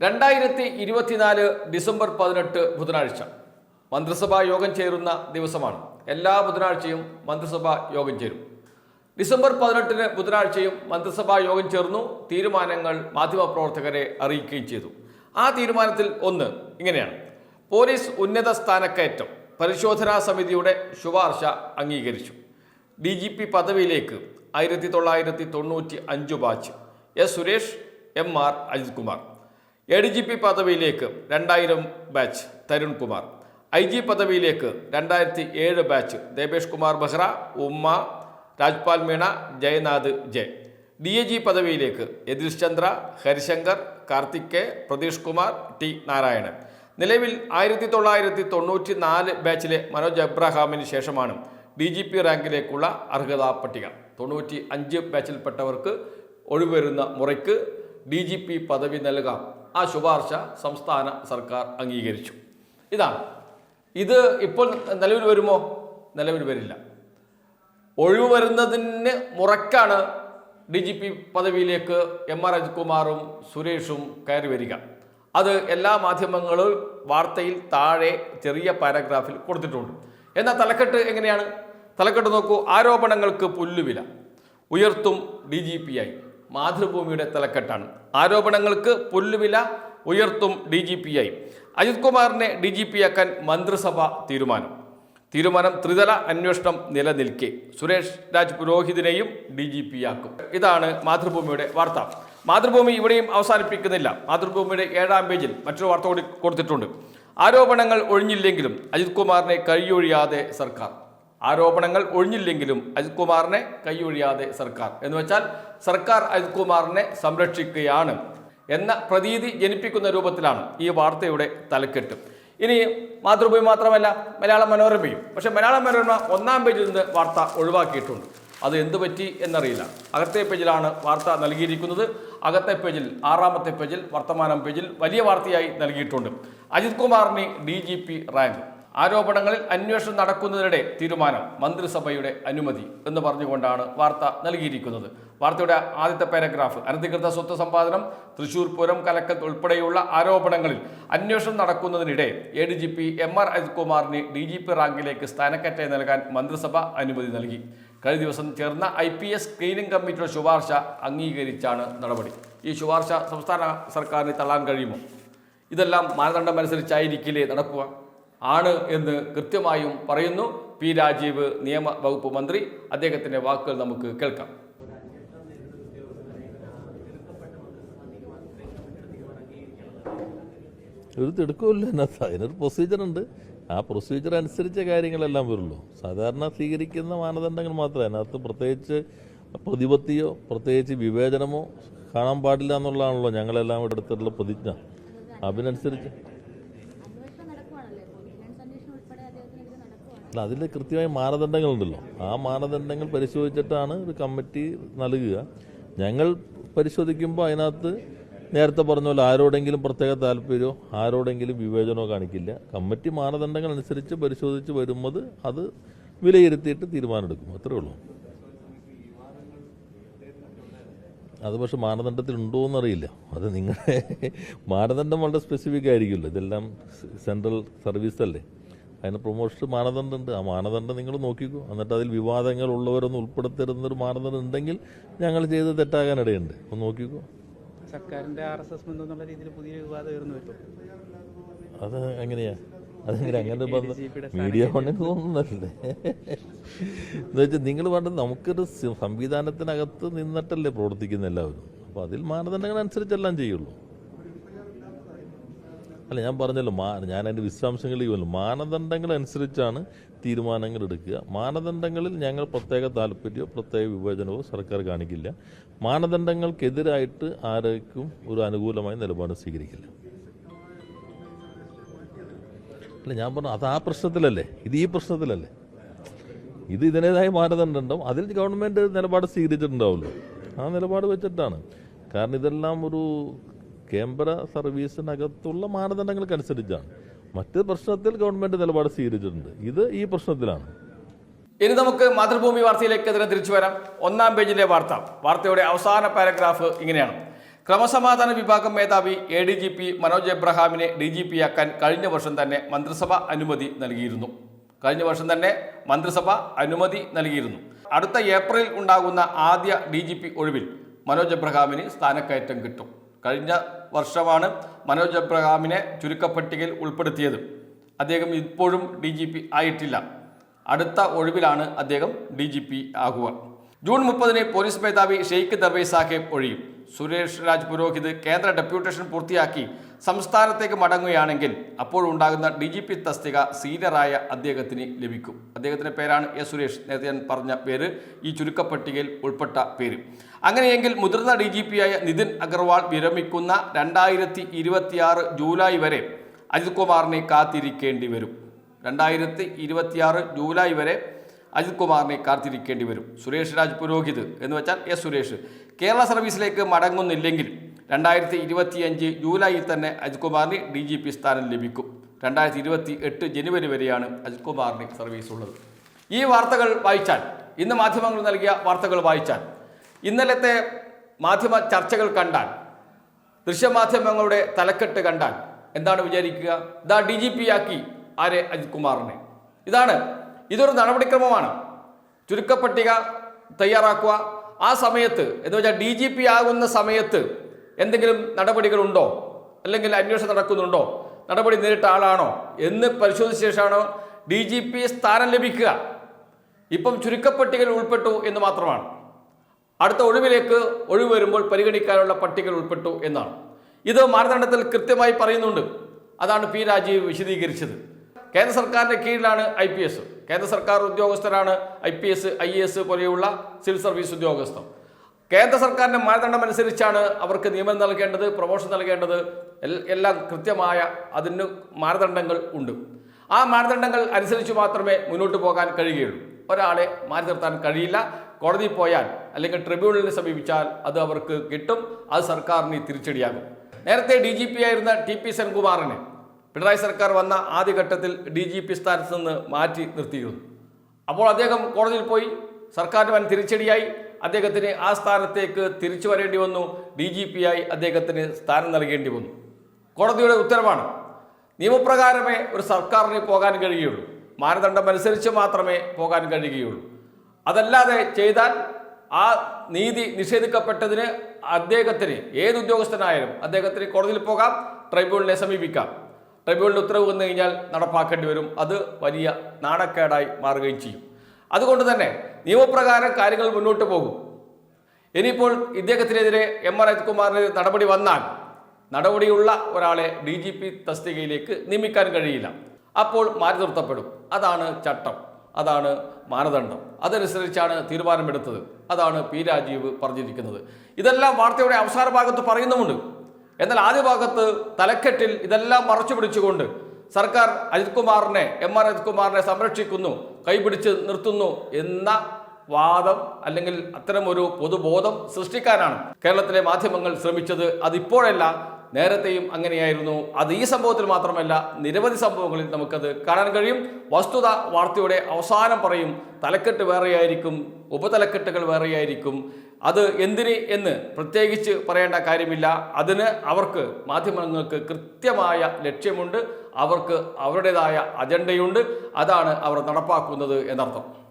രണ്ടായിരത്തി ഇരുപത്തിനാല് ഡിസംബർ പതിനെട്ട് ബുധനാഴ്ച മന്ത്രിസഭാ യോഗം ചേരുന്ന ദിവസമാണ്. എല്ലാ ബുധനാഴ്ചയും മന്ത്രിസഭാ യോഗം ചേരും. ഡിസംബർ പതിനെട്ടിന് ബുധനാഴ്ചയും മന്ത്രിസഭാ യോഗം ചേർന്നു തീരുമാനങ്ങൾ മാധ്യമപ്രവർത്തകരെ അറിയിക്കുകയും ചെയ്തു. ആ തീരുമാനത്തിൽ ഒന്ന് ഇങ്ങനെയാണ്. പോലീസ് ഉന്നത സ്ഥാനക്കയറ്റം പരിശോധനാ സമിതിയുടെ ശുപാർശ അംഗീകരിച്ചു. ഡി ജി പി പദവിയിലേക്ക് ആയിരത്തി തൊള്ളായിരത്തി തൊണ്ണൂറ്റി അഞ്ച് batch. S Suresh M R Ajith Kumar A D G P പദവിയിലേക്ക് രണ്ടായിരം batch Tarun Kumar. I G പദവിയിലേക്ക് രണ്ടായിരത്തി ഏഴ് ബാച്ച് ദേവേഷ് കുമാർ ബെഹ്റ ഉമ്മ Rajpal Meena Jayanath J. D A G പദവിയിലേക്ക് യതീഷ് ചന്ദ്ര ഹരിശങ്കർ കാർത്തിക് കെ പ്രതീഷ് കുമാർ ടി നാരായണൻ. നിലവിൽ ആയിരത്തി തൊള്ളായിരത്തി തൊണ്ണൂറ്റി നാല് ബാച്ചിലെ മനോജ് എബ്രഹാമിന് ശേഷമാണ് ഡി ജി പി റാങ്കിലേക്കുള്ള അർഹതാ പട്ടിക. തൊണ്ണൂറ്റി അഞ്ച് ബാച്ചിൽപ്പെട്ടവർക്ക് ഒഴിവരുന്ന മുറയ്ക്ക് ഡി ജി പി പദവി നൽകാം. ആ ശുപാർശ സംസ്ഥാന സർക്കാർ അംഗീകരിച്ചു. ഇതാണ്. ഇത് ഇപ്പോൾ നിലവിൽ വരുമോ? നിലവിൽ വരില്ല. ഒഴിവ് വരുന്നതിന് മുറക്കാണ് ഡി ജി പി പദവിയിലേക്ക് എം ആർ അജിത്കുമാറും സുരേഷും കയറി വരിക. അത് എല്ലാ മാധ്യമങ്ങളും വാർത്തയിൽ താഴെ ചെറിയ പാരഗ്രാഫിൽ കൊടുത്തിട്ടുണ്ട്. എന്നാൽ തലക്കെട്ട് എങ്ങനെയാണ്? തലക്കെട്ട് നോക്കൂ ആരോപണങ്ങൾക്ക് പുല്ലുവില. ഉയർത്തും ഡി ജി പി ആയി. മാതൃഭൂമിയുടെ തലക്കെട്ടാണ്. ആരോപണങ്ങൾക്ക് പുല്ലുവില ഉയർത്തും ഡി ജി പി ആയി അജിത് കുമാറിനെ ഡി ജി പി ആക്കാൻ മന്ത്രിസഭ തീരുമാനം. തീരുമാനം ത്രിതല അന്വേഷണം നിലനിൽക്കെ. സുരേഷ് രാജ് പുരോഹിതിനെയും ഡി ജി പി ആക്കും ഇതാണ് മാതൃഭൂമിയുടെ വാർത്ത. മാതൃഭൂമി ഇവിടെയും അവസാനിപ്പിക്കുന്നില്ല. മാതൃഭൂമിയുടെ ഏഴാം പേജിൽ മറ്റൊരു വാർത്ത കൂടി കൊടുത്തിട്ടുണ്ട്. ആരോപണങ്ങൾ ഒഴിഞ്ഞില്ലെങ്കിലും അജിത് കുമാറിനെ കഴിയൊഴിയാതെ സർക്കാർ. ആരോപണങ്ങൾ ഒഴിഞ്ഞില്ലെങ്കിലും അജിത് കുമാറിനെ കൈയൊഴിയാതെ സർക്കാർ. എന്ന് വെച്ചാൽ സർക്കാർ അജിത് കുമാറിനെ സംരക്ഷിക്കുകയാണ് എന്ന പ്രതീതി ജനിപ്പിക്കുന്ന രൂപത്തിലാണ് ഈ വാർത്തയുടെ തലക്കെട്ട്. ഇനി മാതൃഭൂമി മാത്രമല്ല മലയാള മനോരമയും. പക്ഷേ മലയാള മനോരമ ഒന്നാം പേജിൽ നിന്ന് വാർത്ത ഒഴിവാക്കിയിട്ടുണ്ട്. അത് എന്തു പറ്റി എന്നറിയില്ല. അകത്തെ പേജിലാണ് വാർത്ത നൽകിയിരിക്കുന്നത്. അകത്തെ പേജിൽ ആറാമത്തെ പേജിൽ വർത്തമാനം പേജിൽ വലിയ വാർത്തയായി നൽകിയിട്ടുണ്ട്. അജിത് കുമാറിന് ഡി റാങ്ക്. ആരോപണങ്ങളിൽ അന്വേഷണം നടക്കുന്നതിനിടെ തീരുമാനം മന്ത്രിസഭയുടെ അനുമതി എന്ന് പറഞ്ഞുകൊണ്ടാണ് വാർത്ത നൽകിയിരിക്കുന്നത്. വാർത്തയുടെ ആദ്യത്തെ പാരഗ്രാഫ് അനധികൃത സ്വത്ത് സമ്പാദനം തൃശൂർ പൂരം കലക്കത്ത് ഉൾപ്പെടെയുള്ള ആരോപണങ്ങളിൽ അന്വേഷണം നടക്കുന്നതിനിടെ A D G P M R അജിത്കുമാറിന് D G P റാങ്കിലേക്ക് സ്ഥാനക്കയറ്റം നൽകാൻ മന്ത്രിസഭ അനുമതി നൽകി. കഴിഞ്ഞ ദിവസം ചേർന്ന ഐ പി എസ് സ്ക്രീനിംഗ് കമ്മിറ്റിയുടെ ശുപാർശ അംഗീകരിച്ചാണ് നടപടി. ഈ ശുപാർശ സംസ്ഥാന സർക്കാരിന് തള്ളാൻ കഴിയുമോ? ഇതെല്ലാം മാനദണ്ഡം അനുസരിച്ചായിരിക്കില്ലേ നടക്കുക? ആണ് എന്ന് കൃത്യമായും പറയുന്നു. പി രാജീവ് നിയമ വകുപ്പ് മന്ത്രി. അദ്ദേഹത്തിന്റെ വാക്കുകൾ നമുക്ക് കേൾക്കാം. എടുത്തെടുക്കുമല്ലോ തിടുക്കമില്ല അതിനകത്ത് അതിനൊരു പ്രൊസീജിയർ ഉണ്ട്. ആ പ്രൊസീജിയർ അനുസരിച്ച കാര്യങ്ങളെല്ലാം വരുള്ളൂ. സാധാരണ സ്വീകരിക്കുന്ന മാനദണ്ഡങ്ങൾ മാത്രമേ അതിനകത്ത് പ്രത്യേകിച്ച് പ്രതിപത്തിയോ പ്രത്യേകിച്ച് വിവേചനമോ കാണാൻ പാടില്ല എന്നുള്ളതാണല്ലോ ഞങ്ങളെല്ലാം എടുത്തിട്ടുള്ള പ്രതിജ്ഞ. അതിനനുസരിച്ച് അല്ല അതിൽ കൃത്യമായ മാനദണ്ഡങ്ങളുണ്ടല്ലോ. ആ മാനദണ്ഡങ്ങൾ പരിശോധിച്ചിട്ടാണ് ഒരു കമ്മിറ്റി നൽകുക. ഞങ്ങൾ പരിശോധിക്കുമ്പോൾ അതിനകത്ത് നേരത്തെ പറഞ്ഞ പോലെ ആരോടെങ്കിലും പ്രത്യേക താല്പര്യമോ ആരോടെങ്കിലും വിവേചനമോ കാണിക്കില്ല. കമ്മിറ്റി മാനദണ്ഡങ്ങൾ അനുസരിച്ച് പരിശോധിച്ച് വരുമ്പോൾ അത് വിലയിരുത്തിയിട്ട് തീരുമാനമെടുക്കും. അത്രേ ഉള്ളൂ. അത് പക്ഷെ മാനദണ്ഡത്തിൽ ഉണ്ടോ എന്നറിയില്ല അത് നിങ്ങളുടെ മാനദണ്ഡം വളരെ സ്പെസിഫിക് ആയിരിക്കുമല്ലോ. ഇതെല്ലാം സെൻട്രൽ സർവീസ് അല്ലേ? അതിന് പ്രൊമോഷൻ മാനദണ്ഡമുണ്ട് ആ മാനദണ്ഡം നിങ്ങൾ നോക്കിക്കോ. എന്നിട്ട് അതിൽ വിവാദങ്ങൾ ഉള്ളവരൊന്നും ഉൾപ്പെടുത്തരുന്നൊരു മാനദണ്ഡം ഉണ്ടെങ്കിൽ ഞങ്ങൾ ചെയ്ത് തെറ്റാകാനിടയുണ്ട് ഒന്ന് നോക്കിക്കോ. സർക്കാരിന്റെ ആർ എസ് എസ് എന്നുള്ള രീതിയിൽ പുതിയ വിവാദം ഉയർന്നു വരുന്നു അത് എങ്ങനെയാ? അതെങ്ങനെ അങ്ങനെ ബന്ധം? മീഡിയ ഫണ്ടിങ് തോന്നുന്നല്ലേ എന്ന് വെച്ചാൽ നിങ്ങൾ പറഞ്ഞത് നമുക്കൊരു സംവിധാനത്തിനകത്ത് നിന്നിട്ടല്ലേ പ്രവർത്തിക്കുന്ന എല്ലാവരും. അപ്പോൾ അതിൽ മാനദണ്ഡങ്ങൾ അനുസരിച്ചെല്ലാം ചെയ്യുള്ളൂ. അല്ല ഞാൻ പറഞ്ഞല്ലോ മാ ഞാൻ അതിന്റെ വിശദാംശങ്ങളിൽ വന്നു മാനദണ്ഡങ്ങൾ അനുസരിച്ചാണ് തീരുമാനങ്ങൾ എടുക്കുക. മാനദണ്ഡങ്ങളിൽ ഞങ്ങൾ പ്രത്യേക താല്പര്യമോ പ്രത്യേക വിവേചനമോ സർക്കാർ കാണിക്കില്ല. മാനദണ്ഡങ്ങൾക്കെതിരായിട്ട് ആരേക്കും ഒരു അനുകൂലമായ നിലപാട് സ്വീകരിക്കില്ല. അല്ല ഞാൻ പറഞ്ഞു അത് ആ പ്രശ്നത്തിലല്ലേ? ഇത് ഈ പ്രശ്നത്തിലല്ലേ? ഇത് ഇതിന്റെതായ മാനദണ്ഡം. അതിൽ ഗവൺമെന്റ് നിലപാട് സ്വീകരിച്ചിട്ടുണ്ടാവുമല്ലോ. ആ നിലപാട് വെച്ചിട്ടാണ്. കാരണം ഇതെല്ലാം ഒരു കേന്ദ്ര സർവീസിനകത്തുള്ള മാനദണ്ഡങ്ങൾക്കനുസരിച്ചാണ്. മറ്റ് പ്രശ്നത്തിൽ ഗവൺമെന്റ് നിലപാട് സ്വീകരിച്ചിട്ടുണ്ട്. ഇത് ഈ പ്രശ്നത്തിലാണ്. ഇനി നമുക്ക് മാതൃഭൂമി വാർത്തയിലേക്ക് തന്നെ തിരിച്ചു വരാം. ഒന്നാം പേജിന്റെ വാർത്ത. വാർത്തയുടെ അവസാന പാരഗ്രാഫ് ഇങ്ങനെയാണ്. ക്രമസമാധാന വിഭാഗം മേധാവി A D G P Manoj എബ്രഹാമിനെ D G P ആക്കാൻ കഴിഞ്ഞ വർഷം തന്നെ മന്ത്രിസഭ അനുമതി നൽകിയിരുന്നു. കഴിഞ്ഞ വർഷം തന്നെ മന്ത്രിസഭ അനുമതി നൽകിയിരുന്നു. അടുത്ത ഏപ്രിൽ ഉണ്ടാകുന്ന ആദ്യ ഡി ജി പി ഒഴിവിൽ മനോജ് എബ്രഹാമിന് സ്ഥാനക്കയറ്റം കിട്ടും. കഴിഞ്ഞ വർഷമാണ് മനോജ് എബ്രഹാമിനെ ചുരുക്കപ്പട്ടികയിൽ ഉൾപ്പെടുത്തിയത്. അദ്ദേഹം ഇപ്പോഴും ഡി ജി പി ആയിട്ടില്ല. അടുത്ത ഒഴിവിലാണ് അദ്ദേഹം ഡി ജി പി ആകുക ജൂൺ മുപ്പതിന് പോലീസ് മേധാവി ഷെയ്ഖ് ദർവൈ സാഹേബ് ഒഴിയും. സുരേഷ് രാജ് പുരോഹിത് കേന്ദ്ര ഡെപ്യൂട്ടേഷൻ പൂർത്തിയാക്കി സംസ്ഥാനത്തേക്ക് മടങ്ങുകയാണെങ്കിൽ അപ്പോഴുണ്ടാകുന്ന ഡി ജി പി തസ്തിക സീനിയറായ അദ്ദേഹത്തിന് ലഭിക്കും. അദ്ദേഹത്തിന്റെ പേരാണ് എ സുരേഷ്. നേരത്തെ ഞാൻ പറഞ്ഞ പേര് ഈ ചുരുക്കപ്പട്ടികയിൽ ഉൾപ്പെട്ട പേര്. അങ്ങനെയെങ്കിൽ മുതിർന്ന ഡി ജി പിയായ നിതിൻ അഗർവാൾ വിരമിക്കുന്ന രണ്ടായിരത്തി ഇരുപത്തിയാറ് ജൂലൈ വരെ അജിത് കുമാറിനെ കാത്തിരിക്കേണ്ടി വരും. രണ്ടായിരത്തി ഇരുപത്തിയാറ് ജൂലൈ വരെ അജിത് കുമാറിനെ കാത്തിരിക്കേണ്ടി വരും. സുരേഷ് രാജ് പുരോഹിത് എന്ന് വെച്ചാൽ എസ് സുരേഷ്. കേരള സർവീസിലേക്ക് മടങ്ങുന്നില്ലെങ്കിൽ രണ്ടായിരത്തി ഇരുപത്തിയഞ്ച് ജൂലൈയിൽ തന്നെ അജിത് കുമാറിന് ഡി ജി പി സ്ഥാനം ലഭിക്കും. രണ്ടായിരത്തി ഇരുപത്തി എട്ട് ജനുവരി വരെയാണ് അജിത് കുമാറിന് സർവീസ് ഉള്ളത്. ഈ വാർത്തകൾ വായിച്ചാൽ ഇന്ന് മാധ്യമങ്ങൾ നൽകിയ വാർത്തകൾ വായിച്ചാൽ ഇന്നലത്തെ മാധ്യമ ചർച്ചകൾ കണ്ടാൽ ദൃശ്യമാധ്യമങ്ങളുടെ തലക്കെട്ട് കണ്ടാൽ എന്താണ് വിചാരിക്കുക? ഇതാ ഡി ജി പി ആക്കി ആരെ? അജിത് കുമാറിനെ ഇതാണ് ഇതൊരു നടപടിക്രമമാണ്. ചുരുക്കപ്പട്ടിക തയ്യാറാക്കുക. ആ സമയത്ത് എന്ന് വെച്ചാൽ ഡി ജി പി ആകുന്ന സമയത്ത് എന്തെങ്കിലും നടപടികളുണ്ടോ? അല്ലെങ്കിൽ അന്വേഷണം നടക്കുന്നുണ്ടോ? നടപടി നേരിട്ട ആളാണോ? എന്ന് പരിശോധിച്ച ശേഷമാണ് ഡി ജി പി സ്ഥാനം ലഭിക്കുക. ഇപ്പം ചുരുക്കപ്പട്ടികയിൽ ഉൾപ്പെട്ടു എന്ന് മാത്രമാണ്. അടുത്ത ഒഴിവിലേക്ക് ഒഴിവ് വരുമ്പോൾ പരിഗണിക്കാനുള്ള പട്ടികയിൽ ഉൾപ്പെട്ടു എന്നാണ്. ഇത് മാനദണ്ഡത്തിൽ കൃത്യമായി പറയുന്നുണ്ട്. അതാണ് പി രാജീവ് വിശദീകരിച്ചത്. കേന്ദ്ര സർക്കാരിന്റെ കീഴിലാണ് ഐ പി എസ്. കേന്ദ്ര സർക്കാർ ഉദ്യോഗസ്ഥരാണ് I P S I S പോലെയുള്ള സിവിൽ സർവീസ് ഉദ്യോഗസ്ഥർ. കേന്ദ്ര സർക്കാരിന്റെ മാനദണ്ഡം അനുസരിച്ചാണ് അവർക്ക് നിയമനം നൽകേണ്ടത് പ്രൊമോഷൻ നൽകേണ്ടത്. എല്ലാം കൃത്യമായ അതിന് മാനദണ്ഡങ്ങൾ ഉണ്ട്. ആ മാനദണ്ഡങ്ങൾ അനുസരിച്ച് മാത്രമേ മുന്നോട്ട് പോകാൻ കഴിയുകയുള്ളൂ. ഒരാളെ മാറ്റി നിർത്താൻ കഴിയില്ല. കോടതിയിൽ പോയാൽ അല്ലെങ്കിൽ ട്രിബ്യൂണലിനെ സമീപിച്ചാൽ അത് അവർക്ക് കിട്ടും. അത് സർക്കാരിന് തിരിച്ചടിയാകും. നേരത്തെ ഡി ജി പി ആയിരുന്ന ടി പി സെൻകുമാറിനെ പിണറായി സർക്കാർ വന്ന ആദ്യഘട്ടത്തിൽ ഡി ജി പി സ്ഥാനത്ത് നിന്ന് മാറ്റി നിർത്തിയിരുന്നു. അപ്പോൾ അദ്ദേഹം കോടതിയിൽ പോയി. സർക്കാരിന് വൻ തിരിച്ചടിയായി അദ്ദേഹത്തിന് ആ സ്ഥാനത്തേക്ക് തിരിച്ചു വരേണ്ടി വന്നു. ഡി ജി പി ആയി അദ്ദേഹത്തിന് സ്ഥാനം നൽകേണ്ടി വന്നു. കോടതിയുടെ ഉത്തരവാണ്. നിയമപ്രകാരമേ ഒരു സർക്കാരിന് പോകാൻ കഴിയുള്ളൂ. മാനദണ്ഡം അനുസരിച്ച് മാത്രമേ പോകാൻ കഴിയുകയുള്ളൂ അതല്ലാതെ ചെയ്താൽ ആ നീതി നിഷേധിക്കപ്പെട്ടതിന് അദ്ദേഹത്തിന് ഏത് ഉദ്യോഗസ്ഥനായാലും അദ്ദേഹത്തിന് കോടതിയിൽ പോകാം ട്രൈബ്യൂണലിനെ സമീപിക്കാം. ട്രൈബ്യൂണലിൽ ഉത്തരവ് വന്നു കഴിഞ്ഞാൽ നടപ്പാക്കേണ്ടി വരും. അത് വലിയ നാണക്കേടായി മാറുകയും ചെയ്യും. അതുകൊണ്ട് തന്നെ നിയമപ്രകാരം കാര്യങ്ങൾ മുന്നോട്ട് പോകും. ഇനിയിപ്പോൾ ഇദ്ദേഹത്തിനെതിരെ എം ആർ അജിത്കുമാറിന് നടപടി വന്നാൽ നടപടിയുള്ള ഒരാളെ ഡി ജി പി തസ്തികയിലേക്ക് നിയമിക്കാൻ കഴിയില്ല. അപ്പോൾ മാറ്റി നിർത്തപ്പെടും. അതാണ് ചട്ടം. അതാണ് മാനദണ്ഡം. അതനുസരിച്ചാണ് തീരുമാനമെടുത്തത്. അതാണ് പി രാജീവ് പറഞ്ഞിരിക്കുന്നത്. ഇതെല്ലാം വാർത്തയുടെ അവസാന ഭാഗത്ത് പറയുന്നുമുണ്ട്. എന്നാൽ ആദ്യ ഭാഗത്ത് തലക്കെട്ടിൽ ഇതെല്ലാം മറച്ചു പിടിച്ചുകൊണ്ട് സർക്കാർ അജിത് കുമാറിനെ എം ആർ അജിത് കുമാറിനെ സംരക്ഷിക്കുന്നു കൈപിടിച്ച് നിർത്തുന്നു എന്ന വാദം അല്ലെങ്കിൽ അത്തരം ഒരു പൊതുബോധം സൃഷ്ടിക്കാനാണ് കേരളത്തിലെ മാധ്യമങ്ങൾ ശ്രമിച്ചത്. അതിപ്പോഴല്ല നേരത്തെയും അങ്ങനെയായിരുന്നു. അത് ഈ സംഭവത്തിൽ മാത്രമല്ല നിരവധി സംഭവങ്ങളിൽ നമുക്കത് കാണാൻ കഴിയും. വസ്തുത വാർത്തയുടെ അവസാനം പറയും തലക്കെട്ട് വേറെയായിരിക്കും ഉപതലക്കെട്ടുകൾ വേറെയായിരിക്കും. അത് എന്തിന് എന്ന് പ്രത്യേകിച്ച് പറയേണ്ട കാര്യമില്ല. അതിന് അവർക്ക് മാധ്യമങ്ങൾക്ക് കൃത്യമായ ലക്ഷ്യമുണ്ട്. അവർക്ക് അവരുടേതായ അജണ്ടയുണ്ട്. അതാണ് അവർ നടപ്പാക്കുന്നത് എന്നർത്ഥം.